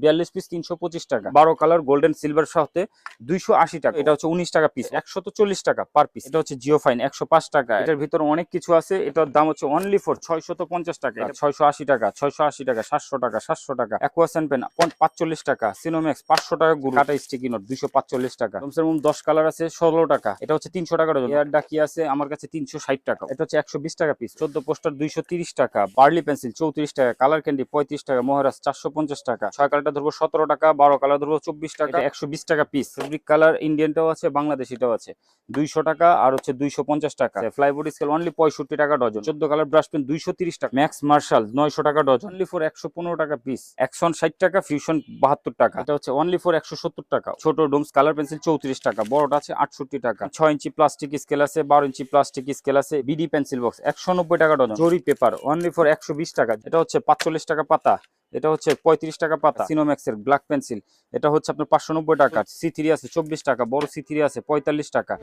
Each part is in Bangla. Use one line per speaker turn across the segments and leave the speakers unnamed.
বিয়াল্লিশ পিস তিনশো পঁচিশ টাকা। বারো কালার গোল্ডেন সিলভার সাথে দুইশো আশি টাকা। এটা হচ্ছে উনিশ টাকা পিস একশো চল্লিশ টাকা পার পিস এটা হচ্ছে জিও ফাইন একশো পাঁচ টাকা। এটার ভিতরে অনেক কিছু আছে। এটার দাম হচ্ছে অনলি ফর ছয়শত পঞ্চাশ টাকা। ছয়শো আশি টাকা ছয়শো আশি টাকা সাতশো টাকা সাতশো টাকা। অ্যাকোয়াসেন পেন পাঁচচল্লিশ টাকা। সিনোম্যাক্স পাঁচশো টাকা গুরু। টাটা স্টিকি নোট দুইশো পাঁচচল্লিশ টাকা। ডোমসের মোম দশ কালার আছে ষোলো টাকা। এটা হচ্ছে তিনশো টাকা ডজন এয়ার ডাকি আছে আমার কাছে তিনশো ষাট টাকা। এটা হচ্ছে একশো বিশ টাকা পিস চোদ্দ পোস্টার দুইশো তিরিশ টাকা। বার্লি পেন্সিল চৌত্রিশ টাকা। কালার ক্যান্ডি পঁয়ত্রিশ টাকা। মহারাজ চারশো পঞ্চাশ টাকা। ছয় কালারটা ধরবো সতেরো টাকা বারো কালার ধরবো চব্বিশ টাকা। একশো বিশ টাকা পিস ফেব্রিক কালার ইন্ডিয়ানটাও আছে বাংলাদেশিটাও আছে। দুইশো টাকা আর হচ্ছে দুইশো পঞ্চাশ টাকা। ফ্লাইবোর্ড স্কেল অনলি পঁয়ষট্টি টাকা ডজন। চোদ্দ কালার ব্রাশ পেন দুইশো তিরিশ টাকা। ম্যাক্স মার্শাল নয়শো টাকা ডজন। অনলি ফর একশো পনেরো টাকা পিস একশন ষাট টাকা ফিউশন বাহাত্তর টাকা। এটা হচ্ছে অনলি ফর একশো সত্তর টাকা। ছোট ডোমস কালার পেন্সিল চৌত্রিশ টাকা বড়টা আছে আটষট্টি টাকা। ছয় ইঞ্চি প্লাস্টিক স্কেল আছে বারো ইঞ্চি প্লাস্টিক স্কেল আছে বিডি পেন্সিল বক্স একশো নব্বই টাকা ডজন। জরি পেপার অনলি ফর একশো বিশ টাকা। এটা হচ্ছে পাঁচচল্লিশ টাকা পাতা। এটা হচ্ছে পঁয়ত্রিশ টাকা পাতা। সিনোম্যাক্স এর ব্ল্যাক পেন্সিল এটা হচ্ছে আপনার পাঁচশো নব্বই টাকা সি আছে, চব্বিশ টাকা, বড় সি আছে, পঁয়তাল্লিশ টাকা।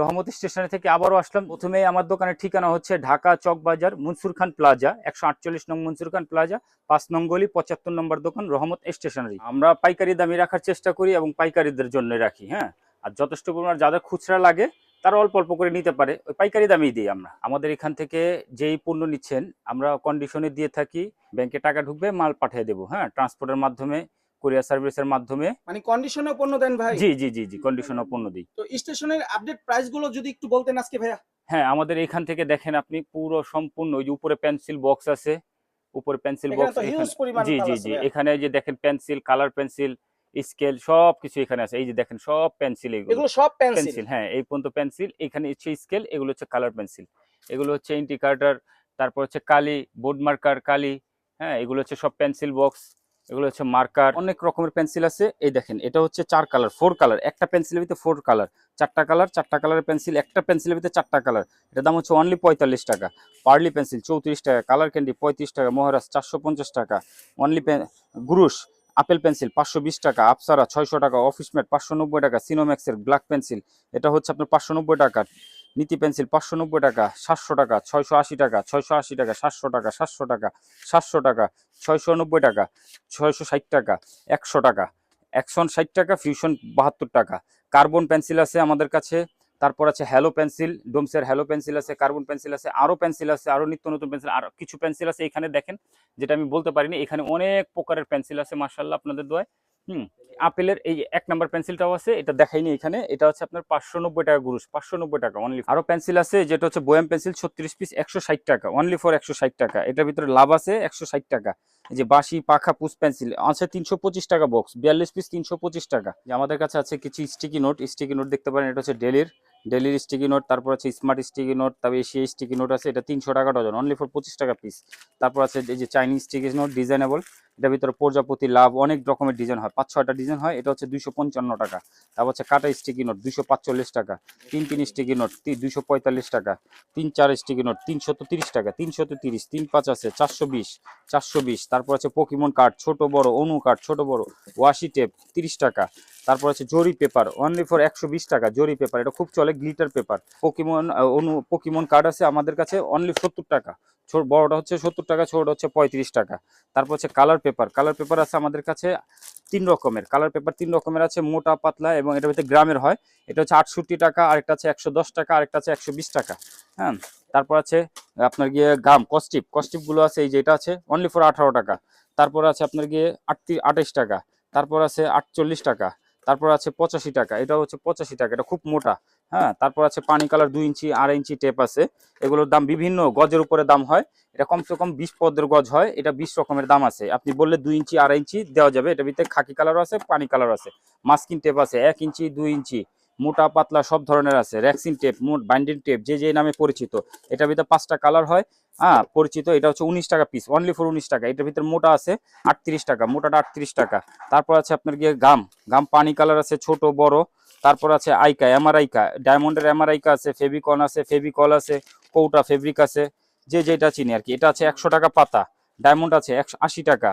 রহমত স্টেশন থেকে আবারও আসলাম। প্রথমে আমার দোকানের ঠিকানা হচ্ছে ঢাকা চক বাজার মনসুর খান প্লাজা, একশো আটচল্লিশ নং মনসুর খান প্লাজা, পাঁচ নং গলি, পঁচাত্তর নম্বর দোকান, রহমত স্টেশনারি। আমরা পাইকারি দামে রাখার চেষ্টা করি এবং পাইকারিদের জন্য রাখি হ্যাঁ? আর যথেষ্ট পরিমাণ যাদের খুচরা লাগে, তারা অল্প অল্প করে নিতে পারে। ওই পাইকারি দামেই দিই আমরা। আমাদের এখান থেকে যেই পণ্য নিচ্ছেন, আমরা কন্ডিশনে দিয়ে থাকি, ব্যাংকে টাকা ঢুকবে, মাল পাঠিয়ে দেবো হ্যাঁ? ট্রান্সপোর্টের মাধ্যমে কুরিয়ার সার্ভিসের মাধ্যমে।
মানে কন্ডিশনে পণ্য দেন ভাই।
জি জি জি জি কন্ডিশনে পণ্য দিই।
তো স্টেশনের আপডেট প্রাইসগুলো যদি একটু বলতেন আজকে ভাইয়া।
হ্যাঁ আমাদের এখান থেকে দেখেন আপনি পুরো সম্পূর্ণ ওই যে উপরে পেন্সিল বক্স আছে। উপরে পেন্সিল বক্স জি জি জি। এখানে যে দেখেন পেন্সিল কালার পেন্সিল স্কেল সব কিছু এখানে আছে। এই যে দেখেন সব পেন্সিল এগুলো।
এগুলো সব পেন্সিল
পেন্সিল হ্যাঁ এই পর্যন্ত পেন্সিল এখানে হচ্ছে স্কেল এগুলো হচ্ছে কালার পেন্সিল এগুলো হচ্ছে ইন্ডিকাটার তারপর হচ্ছে কালি বোর্ড মার্কার কালি হ্যাঁ এগুলো হচ্ছে সব পেন্সিল বক্স এগুলো হচ্ছে মার্কার অনেক রকমের পেন্সিল আছে। এই দেখেন, এটা হচ্ছে চার কালার ফোর কালার একটা পেন্সিলের ভিতরে ফোর কালার চারটা কালার চারটা কালারের পেন্সিল একটা পেন্সিলের ভিতরে চারটা কালার এটার দাম হচ্ছে অনলি পঁয়তাল্লিশ টাকা। পার্লি পেন্সিল চৌত্রিশ টাকা। কালার ক্যান্ডি পঁয়ত্রিশ টাকা। মহারাজ চারশো পঞ্চাশ টাকা। অনলি গুরুশ আপেল পেন্সিল পাঁচশো বিশ টাকা। আপসারা ছয়শো টাকা। অফিস ম্যাট পাঁচশো নব্বই টাকা। সিনোম্যাক্সের ব্ল্যাক পেন্সিল এটা হচ্ছে আপনার পাঁচশো নব্বই টাকা নীতি পেন্সিল পাঁচশো নব্বই টাকা, সাতশো টাকা, ছয়শো আশি টাকা, ছয়শো আশি টাকা, সাতশো টাকা সাতশো টাকা সাতশো টাকা, ছয়শো নব্বই টাকা, ছয়শো ষাট টাকা, একশো টাকা, একশো ষাট টাকা, ফিউশন বাহাত্তর টাকা। কার্বন পেন্সিল আছে আমাদের কাছে, তারপর আছে হ্যালো পেন্সিল, ডোমসের হ্যালো পেন্সিল আছে, কার্বন পেন্সিল আছে, আরও পেন্সিল আছে, আরও নিত্য নতুন পেন্সিল, আর কিছু পেন্সিল আছে এখানে দেখেন, যেটা আমি বলতে পারিনি, এখানে অনেক প্রকারের পেন্সিল আছে মার্শাল্লাহ আপনাদের দোয়ায়। হুম, আপেলের এই এক নাম্বার পেন্সিলটাও আছে, এটা দেখাইনি এখানে, এটা হচ্ছে আপনার পাঁচশো নব্বই টাকা গুরুশ, পাঁচশো নব্বই টাকা অনলি আরও পেন্সিল আছে, যেটা হচ্ছে বোয়াম পেন্সিল, ছত্রিশ পিস একশো ষাট টাকা অনলি ফর একশো ষাট টাকা। এটার ভিতরে লাভ আছে একশো ষাট টাকা। যে বাঁশি, পাখা পুস পেন্সিল, আছে তিনশো পঁচিশ টাকা বক্স বিয়াল্লিশ পিস তিনশো পঁচিশ টাকা। যে আমাদের কাছে আছে কিছু স্টিকি নোট স্টিকি নোট দেখতে পারেন, এটা হচ্ছে ডেলির ডেলির স্টিকি নোট তারপর আছে স্মার্ট স্টিকি নোট তারপর এশিয়া স্টিকি নোট আছে, এটা তিনশো টাকা ডজন অনলি ফর পঁচিশ টাকা পিস তারপর আছে এই যে চাইনিজ স্টিকি নোট ডিজাইনেবল এটার ভিতরে প্রজাপতি লাভ, অনেক রকমের ডিজাইন হয়। পাঁচ, ছয়টা ডিজাইন হয়, এটা হচ্ছে দুইশো পঞ্চান্ন টাকা। তারপর হচ্ছে কাটা স্টিকি নোট দুইশো পাঁচচল্লিশ টাকা। তিন তিন স্টিকি নোট দুইশো পঁয়তাল্লিশ টাকা। তিন চার স্টিকি নোট তিনশত তিরিশ টাকা তিনশত তিরিশ তিন পাঁচ আছে, চারশো বিশ চারশো বিশ। তারপর আছে পকিমন কার্ড ছোট বড় অনু কার্ড ছোট বড় ওয়াশি টেপ তিরিশ টাকা। তারপর আছে জরি পেপার অনলি ফর একশো বিশ টাকা জরি পেপার এটা খুব চলে গ্লিটার পেপার পকিমন অনু পকিমন কার্ড আছে আমাদের কাছে অনলি সত্তর টাকা। বড়টা হচ্ছে সত্তর টাকা, ছোটটা হচ্ছে পঁয়ত্রিশ টাকা। তারপর হচ্ছে কালার পেপার কালার পেপার আছে আমাদের কাছে তিন রকমের। কালার পেপার তিন রকমের আছে, মোটা, পাতলা এবং এটার ভিতরে গ্রামের হয়। এটা হচ্ছে আটষট্টি টাকা, আরেকটা আছে একশো দশ টাকা, আরেকটা আছে একশো বিশ টাকা হ্যাঁ? তারপর আছে আপনার গিয়ে গাম কস্টিপ কস্টিপগুলো আছে, এই যেটা আছে অনলি ফর আঠারো টাকা। তারপর আছে আপনার গিয়ে আটত্রিশ আঠাশ টাকা। তারপর আছে আটচল্লিশ টাকা। তারপর আছে পঁচাশি টাকা। এটা হচ্ছে পঁচাশি টাকা, এটা খুব মোটা। হ্যাঁ তারপর আছে পানি কালার দুই ইঞ্চি, আড়াই ইঞ্চি টেপ আছে। এগুলোর দাম বিভিন্ন গজের উপরে দাম হয়। এটা কমসে কম বিশ পদের গজ হয়, এটা বিশ রকমের দাম আছে। আপনি বললে দুই ইঞ্চি, আড়াই ইঞ্চি দেওয়া যাবে। এটার ভিতরে খাকি কালারও আছে, পানি কালার আছে। মাস্কিন টেপ আছে, এক ইঞ্চি, দুই ইঞ্চি। মোটা, পাতলা সব ধরনের আছে। র্যাক্সিন টেপ মোট বাইন্ডিং টেপ যে যে নামে পরিচিত। এটার ভিতরে পাঁচটা কালার হয়। হ্যাঁ পরিচিত, এটা হচ্ছে উনিশ টাকা পিস অনলি ফর উনিশ টাকা। এটার ভিতরে মোটা আছে আটত্রিশ টাকা, মোটাটা আটত্রিশ টাকা। তারপর আছে আপনার গিয়ে গাম গাম পানি কালার আছে, ছোট, বড়। তারপর আছে আইকা এমআর আইকা, ডায়মন্ডের এমআর আইকা আছে, ফেভিকন আছে, ফেভিকল আছে, কৌটা ফেব্রিক আছে, যে যেটা চিনি আর কি। এটা আছে একশো টাকা পাতা, ডায়মন্ড আছে একশো আশি টাকা,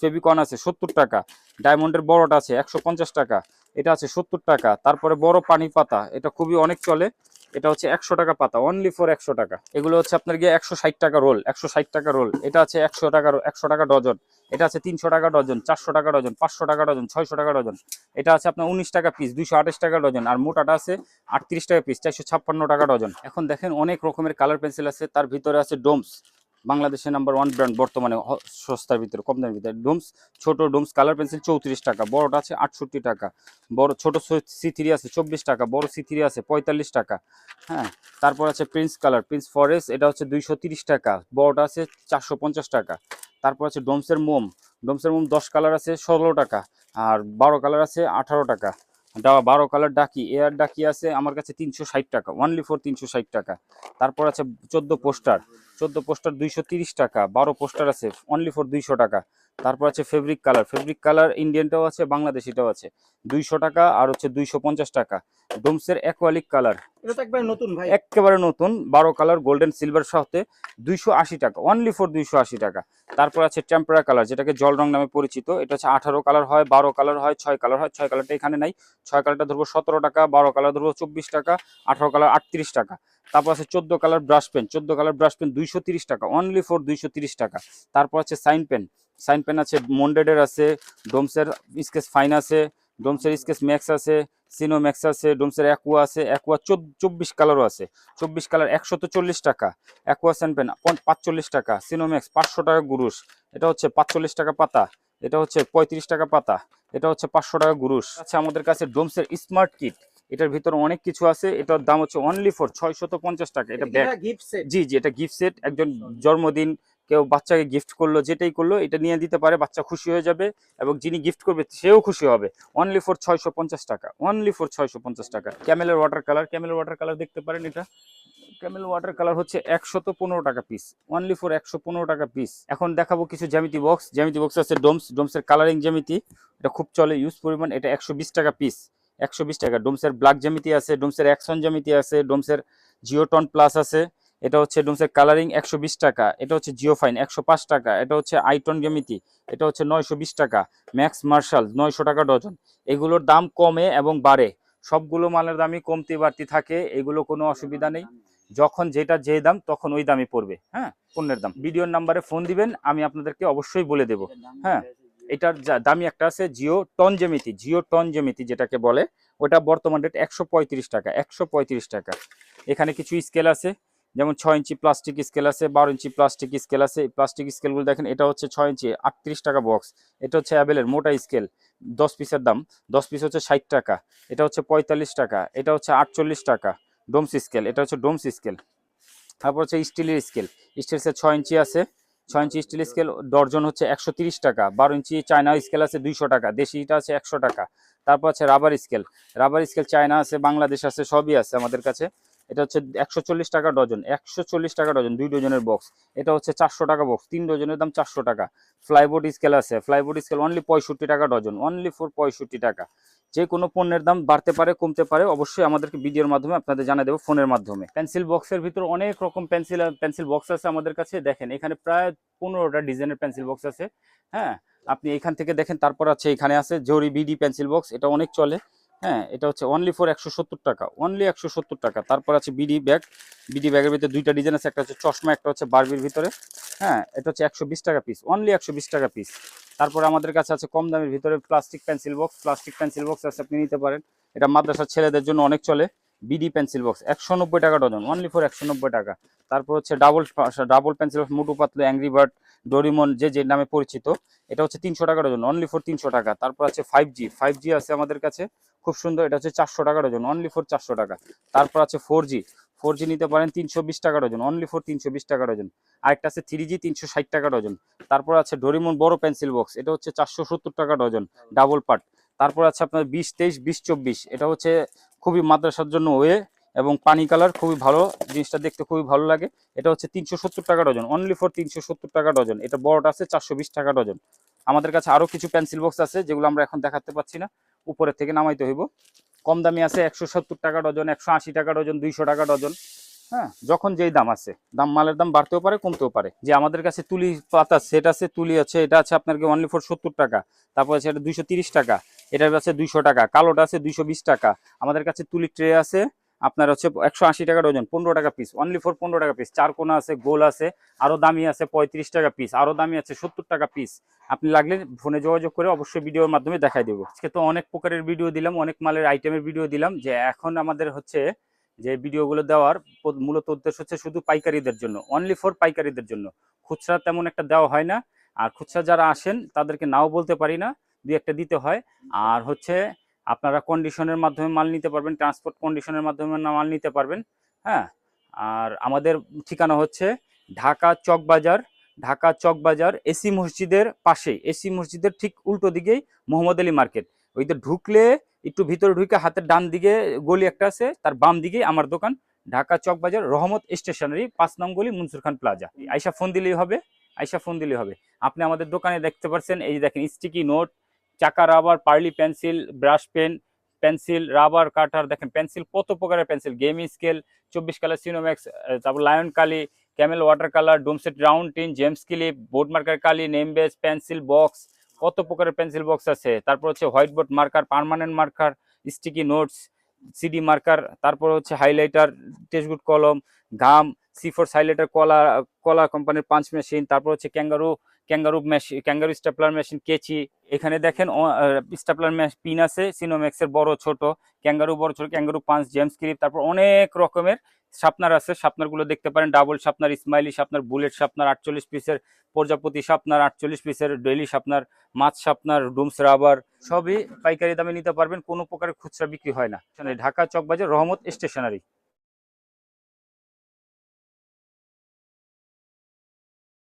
ফেভিকন আছে সত্তর টাকা, ডায়মন্ডের বড়টা আছে একশো পঞ্চাশ টাকা, এটা আছে সত্তর টাকা, তারপরে বড় পানি পাতা, এটা খুবই অনেক চলে এটা হচ্ছে একশো টাকা পাতা অনলি ফর একশো টাকা। এগুলো হচ্ছে আপনার গিয়ে একশো ষাট টাকা রোল একশো ষাট টাকা রোল এটা আছে একশো টাকা একশো টাকা ডজন এটা আছে তিনশো টাকা ডজন চারশো টাকা ডজন পাঁচশো টাকা ডজন ছয়শো টাকা ডজন এটা আছে আপনার উনিশ টাকা পিস দুইশো আঠাশ টাকা ডজন আর মোটাটা আছে আটত্রিশ টাকা পিস চারশো ছাপ্পান্ন টাকা ডজন এখন দেখেন অনেক রকমের কালার পেন্সিল আছে, তার ভিতরে আছে ডোমস বাংলাদেশের নাম্বার ওয়ান ব্র্যান্ড বর্তমানে সস্তার ভিতরে, কম দামের ভিতরে। ডোমস, ছোট ডোমস কালার পেন্সিল চৌত্রিশ টাকা, বড়টা আছে আটষট্টি টাকা। বড়, ছোট সি থ্রি আছে চব্বিশ টাকা, বড় সি থ্রি আছে পঁয়তাল্লিশ টাকা। হ্যাঁ তারপর আছে প্রিন্স কালার প্রিন্স ফরেস্ট এটা হচ্ছে দুইশো তিরিশ টাকা, বড়টা আছে চারশো পঞ্চাশ টাকা। তারপর আছে ডোমসের মোম ডোমসের মোম দশ কালার আছে ষোলো টাকা, আর বারো কালার আছে আঠারো টাকা। ডা- বারো কালার ডাকি এয়ার ডাকি আছে আমার কাছে তিনশো ষাট টাকা ওয়ানলি ফর তিনশো ষাট টাকা। তারপর আছে চোদ্দ পোস্টার চোদ্দ পোস্টার দুইশো তিরিশ টাকা বারো পোস্টার আছে অনলি ফর দুইশো টাকা। তারপর আছে ফেব্রিক কালার ফেব্রিক কালার ইন্ডিয়ানটাও আছে বাংলাদেশিটাও আছে। দুইশো টাকা আর হচ্ছে দুইশো পঞ্চাশ টাকা। ডোমসের অ্যাকোয়ালিক কালার
নতুন
একেবারে নতুন বারো কালার গোল্ডেন সিলভার সাথে দুইশো আশি টাকা অনলি ফর দুইশো আশি টাকা। তারপর আছে টেম্পারা কালার যেটাকে জল রং নামে পরিচিত। এটা হচ্ছে আঠারো কালার হয় বারো কালার হয় ছয় কালার হয় ছয় কালারটা এখানে নাই। ছয় কালারটা ধরবো সতেরো টাকা বারো কালার ধরবো চব্বিশ টাকা আঠারো কালার আটত্রিশ টাকা। তারপর আছে চোদ্দ কালার ব্রাশ পেন। চোদ্দ কালার ব্রাশ পেন দুইশো তিরিশ টাকা। অনলি ফর দুইশো তিরিশ টাকা। তারপর আছে সাইন পেন। সাইন পেন আছে মন্ডেডের আছে ডোমসের স্কেচ ফাইন আছে ডোমসের স্কেচ ম্যাক্স আছে সিনো ম্যাক্স আছে ডোমসের অ্যাকুয়া আছে অ্যাকুয়া চব্বিশ কালারও আছে। চব্বিশ কালার চল্লিশ টাকা। অ্যাকুয়া স্যান পেন পাঁচচল্লিশ টাকা। সিনোম্যাক্স পাঁচশো টাকা গুরুষ এটা হচ্ছে পাঁচচল্লিশ টাকা পাতা। এটা হচ্ছে পঁয়ত্রিশ টাকা পাতা। এটা হচ্ছে পাঁচশো টাকা গুরুষ আচ্ছা আমাদের কাছে ডোমসের স্মার্ট কিট এটার ভিতরে অনেক কিছু আছে। এটার দাম হচ্ছে অনলি ফর ছয়শত পঞ্চাশ টাকা। এটা ব্যাগ জি জি এটা গিফট সেট একজন জন্মদিন কেউ বাচ্চাকে গিফট করল যেটাই করল এটা নিয়ে দিতে পারে বাচ্চা খুশি হয়ে যাবে এবং যিনি গিফট করবে সেও খুশি হবে। অনলি ফর ছয়শো পঞ্চাশ টাকা অনলি ফর ছয়শো পঞ্চাশ টাকা। ক্যামেলের water colour Camel water colour দেখতে পারেন এটা। ক্যামেল ওয়াটার কালার হচ্ছে একশত পনেরো টাকা পিস অনলি ফর একশো পনেরো টাকা পিস এখন দেখাবো কিছু জ্যামিতি বক্স জ্যামিতি বক্স আছে ডোমস ডোমসের কালারিং জ্যামিতি। এটা খুব চলে ইউজ পরিমাণ। এটা একশো বিশ টাকা পিস একশো বিশ টাকা। ডোমসের ব্ল্যাক জ্যামিতি আছে, ডোমসের অ্যাকশন জ্যামিতি আছে, ডোমসের জিওটন প্লাস আছে, এটা হচ্ছে ডোমসের কালারিং একশো বিশ টাকা, এটা হচ্ছে জিও ফাইন একশো পাঁচ টাকা, এটা হচ্ছে আইটন জ্যামিতি, এটা হচ্ছে নয়শো বিশ টাকা ম্যাক্স মার্শাল নয়শো টাকা ডজন। এগুলোর দাম কমে এবং বাড়ে। সবগুলো মালের দামই কমতি বাড়তি থাকে, এগুলো কোনো অসুবিধা নেই। যখন যেটা যে দাম, তখন ওই দামই পড়বে হ্যাঁ পণ্যের দাম। ভিডিওর নাম্বারে ফোন দিবেন, আমি আপনাদেরকে অবশ্যই বলে দেব হ্যাঁ। এটার দামি একটা আছে জিও টন জ্যামিতি, জিও টন জ্যামিতি যেটাকে বলে, ওটা বর্তমান রেট একশো পঁয়ত্রিশ টাকা, একশো পঁয়ত্রিশ টাকা। এখানে কিছু স্কেল আছে, যেমন ছয় ইঞ্চি প্লাস্টিক স্কেল আছে, বারো ইঞ্চি প্লাস্টিক স্কেল আছে। প্লাস্টিক স্কেলগুলো দেখেন, এটা হচ্ছে ছয় ইঞ্চি আটত্রিশ টাকা বক্স এটা হচ্ছে অ্যাভেলের মোটা স্কেল দশ পিসের দাম, দশ পিস হচ্ছে ষাট টাকা, এটা হচ্ছে পঁয়তাল্লিশ টাকা, এটা হচ্ছে আটচল্লিশ টাকা ডোমস স্কেল এটা হচ্ছে ডোমস স্কেল তারপর হচ্ছে স্টিলের স্কেল স্টিলের ছয় ইঞ্চি আছে ছয় ইঞ্চি স্টিল স্কেল ডর্জন হচ্ছে একশো টাকা, বারো ইঞ্চি চায়না স্কেল আছে দুইশো টাকা, দেশিটা আছে একশো টাকা। তারপর আছে rubber scale rubber scale China আছে, বাংলাদেশ আছে, সবই আছে আমাদের কাছে। এটা হচ্ছে একশো চল্লিশ টাকা ডজন, একশো চল্লিশ টাকা ডজন, দুই ডজনের বক্স এটা হচ্ছে চারশো টাকা বক্স তিন ডজনের দাম চারশো টাকা। ফ্লাইবোর্ড স্কেল আছে ফ্লাইবোর্ড স্কেল অনলি পঁয়ষট্টি টাকা ডজন অনলি ফোর পঁয়ষট্টি টাকা। যে কোনো পণ্যের দাম বাড়তে পারে, কমতে পারে, অবশ্যই আমাদেরকে ভিডিওর মাধ্যমে আপনাদের জানা দেবো ফোনের মাধ্যমে। পেন্সিল বক্সের ভিতর অনেক রকম পেন্সিল পেন্সিল বক্স আছে আমাদের কাছে, দেখেন এখানে প্রায় পনেরোটা ডিজাইনের পেন্সিল বক্স আছে হ্যাঁ? আপনি এখান থেকে দেখেন, তারপর আছে, এখানে আছে জরি বিডি পেন্সিল বক্স এটা অনেক চলে। হ্যাঁ এটা হচ্ছে অনলি ফর একশো সত্তর টাকা অনলি একশো সত্তর টাকা। তারপর আছে বিডি ব্যাগ বিডি ব্যাগের ভিতরে দুইটা ডিজাইন আছে, একটা হচ্ছে চশমা, একটা হচ্ছে বারবির ভিতরে। হ্যাঁ এটা হচ্ছে একশো বিশ টাকা পিস অনলি একশো বিশ টাকা পিস তারপরে আমাদের কাছে আছে কম দামের ভিতরে plastic pencil box plastic pencil box আছে, আপনি নিতে পারেন। এটা মাদ্রাসার ছেলেদের জন্য অনেক চলে বিডি পেন্সিল বক্স একশো নব্বই টাকা ডজন অনলি ফর একশো নব্বই টাকা। তারপর হচ্ছে double double pencil box Motu Patlu angry bird Doraemon যে যে নামে পরিচিত, এটা হচ্ছে তিনশো টাকা ডজন অনলি ফর তিনশো টাকা। তারপর আছে ফাইভ জি ফাইভ জি আছে আমাদের কাছে খুব সুন্দর, এটা হচ্ছে চারশো টাকা ডজন অনলি ফোর চারশো টাকা। তারপর আছে ফোর জি ফোর জি নিতে পারেন তিনশো বিশ টাকা ডজন অনলি ফোর তিনশো বিশ টাকা ডজন আরেকটা আছে থ্রি জি তিনশো ষাট টাকা ডজন তারপর আছে ডোরিমন বড় পেন্সিল বক্স এটা হচ্ছে চারশো সত্তর টাকা ডজন ডাবল পার্ট তারপর আছে আপনার বিশ, তেইশ, বিশ, চব্বিশ, এটা হচ্ছে খুবই মাদ্রাসার জন্য ওয়ে এবং পানি কালার খুবই ভালো, জিনিসটা দেখতে খুবই ভালো লাগে। এটা হচ্ছে তিনশো সত্তর টাকা ডজন অনলি ফর তিনশো সত্তর টাকা ডজন এটা বড়টা আছে চারশো বিশ টাকা ডজন আমাদের কাছে আরও কিছু পেন্সিল বক্স আছে, যেগুলো আমরা এখন দেখাতে পাচ্ছি না। উপরের থেকে নামাইতে হইব। কম দামি আছে একশো সত্তর টাকা ডজন একশো আশি টাকা ডজন দুইশো টাকা ডজন হ্যাঁ যখন যেই দাম আছে। দাম মালের দাম বাড়তেও পারে, কমতেও পারে। যে আমাদের কাছে তুলি পাতা, সেট আছে তুলি আছে এটা আছে আপনার অনলি ফর সত্তর টাকা। তারপর আছে এটা দুইশো টাকা। এটার আছে দুইশো টাকা। কালোটা আছে দুইশো বিশ টাকা। আমাদের কাছে তুলি ট্রে আছে আপনার হচ্ছে একশো আশি টাকা ডজন পনেরো টাকা পিস অনলি ফর পনেরো টাকা পিস চার কোনা আছে, গোল আছে, আরও দামি আছে পঁয়ত্রিশ টাকা পিস আরও দামি আছে সত্তর টাকা পিস আপনি লাগলে ফোনে যোগাযোগ করে অবশ্যই ভিডিওর মাধ্যমে দেখাই দেবো। আজকে তো অনেক প্রকারের ভিডিও দিলাম, অনেক মালের আইটেমের ভিডিও দিলাম, যে এখন আমাদের হচ্ছে যে ভিডিওগুলো দেওয়ার মূলত উদ্দেশ্য হচ্ছে শুধু পাইকারিদের জন্য অনলি ফর পাইকারিদের জন্য। খুচরা তেমন একটা দেওয়া হয় না, আর খুচরা যারা আসেন তাদেরকে নাও বলতে পারি না, দুই একটা দিতে হয়। আর হচ্ছে আপনারা কন্ডিশনের মাধ্যমে মাল নিতে পারবেন ট্রান্সপোর্ট কন্ডিশনের মাধ্যমে না মাল নিতে পারবেন হ্যাঁ? আর আমাদের ঠিকানা হচ্ছে ঢাকা চকবাজার ঢাকা চকবাজার এসি মসজিদের পাশে, এসি মসজিদের ঠিক উল্টো দিকেই মোহাম্মদ আলী মার্কেট। ওইতে ঢুকলে একটু ভিতরে ঢুকে হাতের ডান দিকে গলি একটা আছে, তার বাম দিকে আমার দোকান, ঢাকা চকবাজার রহমত স্টেশনারি, পাঁচ নং গলি মনসুর খান প্লাজা। আইসা ফোন দিলেই হবে আইসা ফোন দিলেই হবে। আপনি আমাদের দোকানে দেখতে পাচ্ছেন এই দেখেন স্টিকি নোট চাকা, rubber, Parli pencil, brush pen, pencil, rubber, cutter, দেখেন পেন্সিল কত প্রকারের পেন্সিল, গেমিং স্কেল, চব্বিশ কালার সিনোম্যাক্স তারপর লায়ন কালি, Camel water colour, Doms set round tin, gems clip, board marker কালি, নেম বেস, পেন্সিল বক্স, কত প্রকারের পেন্সিল বক্স আছে? তারপর হচ্ছে white board marker, permanent marker, sticky notes, CD marker, তারপর হচ্ছে হাইলাইটার টেস্টগুড কলম ঘাম সি ফোর হাইলাইটার কলা কলা কোম্পানির পাঞ্চ মেশিন, তারপর হচ্ছে kangaroo kangaroo machine kangaroo stapler machine কেচি। এখানে দেখেন স্টেপলার পিন আছে, সিনোম্যাক্সের বড়, ছোট। ক্যাঙ্গারু বড়, ছোট, ক্যাঙ্গারু পাঁচ, জেমস ক্লিপ তারপর অনেক রকমের শার্পনার আছে। শার্পনারগুলো দেখতে পারেন, double sharpener smiley sharpener bullet sharpener আটচল্লিশ পিসের প্রজাপতি শার্পনার আটচল্লিশ পিসের ডেইলি শার্পনার মাছ শার্পনার ডুমস রাবার, সবই পাইকারি দামে নিতে পারবেন। কোনো প্রকারের খুচরা বিক্রি হয় না। ঢাকা চকবাজার রহমত স্টেশনারি।